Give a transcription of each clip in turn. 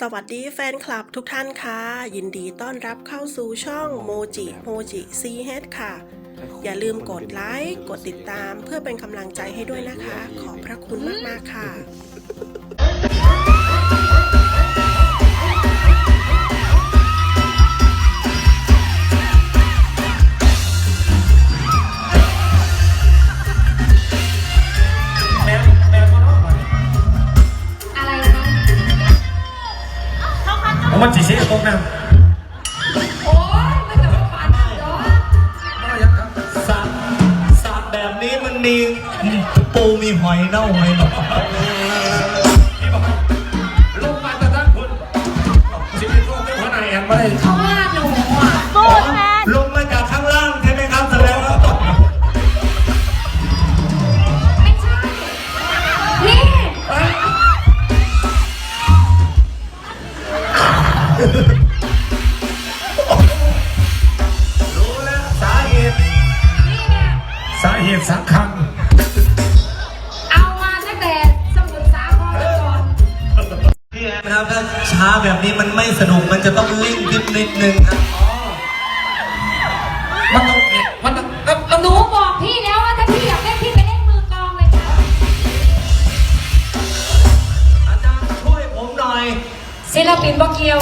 สวัสดีแฟนคลับทุกท่านค่ะ ยินดีต้อนรับเข้าสู่ช่องโมจิโมจิซีเฮดค่ะ อย่าลืมกดไลค์ กดติดตามเพื่อเป็นกำลังใจให้ด้วยนะคะ ขอบพระคุณมาก ๆ ค่ะ มมันจีเสียตรงนั้นโอ้ยไม่แต่ว่าฝันเนาะสัตว์สัตว์แบบนี้มันมีปูมีหอยเน่าหอยหนอลงมาแต่ท่านคุณสิบเอ็ดโลกไม่พอนายแอนไม่ได้ เขาว่าหนูอะลงมาจากข้างล่า สาเหตุสำคัญเอามาตั้งแต่สมุทรสาครก่อนพี่แอนครับถ้าช้าแบบนี้มันไม่สนุกมันจะต้องเร่งนิดนิดนึงครับมันต้องเนี่ยมันต้องเอ้าเอ้าหนูบอกพี่แล้วว่าถ้าพี่อยากเล่นพี่ไปเล่นมือกลองเลยค่ะอาจารย์ช่วยผมหน่อยศิลปินบอกเกียว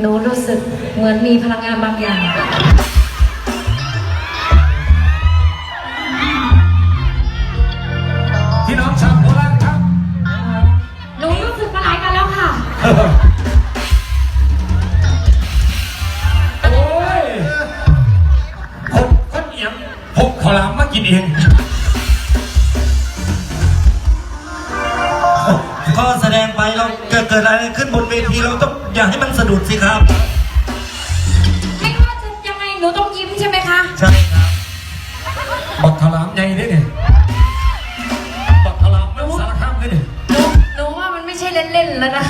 หนูรู้สึกเหมือนมีพลังงานบางอย่าง พี่น้องชาวโคราชครับ หนูรู้สึกมาหลายกันแล้วค่ะ โอ้ยคนคนเอียงผมขอลามมากินเอง ก็แสดงไปเราเกิดเกิดอะไรขึ้นบนเวทีเราต้องอย่าให้มันสะดุดสิครับ ไม่ว่าจะยังไงหนูต้องยิ้มใช่ไหมคะ ใช่ครับบักขลามใหญ่เนี่ยเนี่ยบักขลามมันสารคามเลยเนี่ยหนูหนูว่ามันไม่ใช่เล่นๆแล้วนะ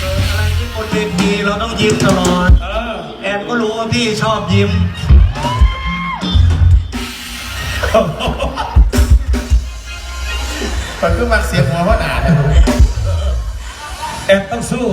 เกิดอะไรขึ้นบนเวทีเราต้องยิ้มตลอดเออแอนก็รู้ว่าพี่ชอบยิ้ม มันก็มาเสียงหัวว่าหนาเนี่ยแอบต้องสู้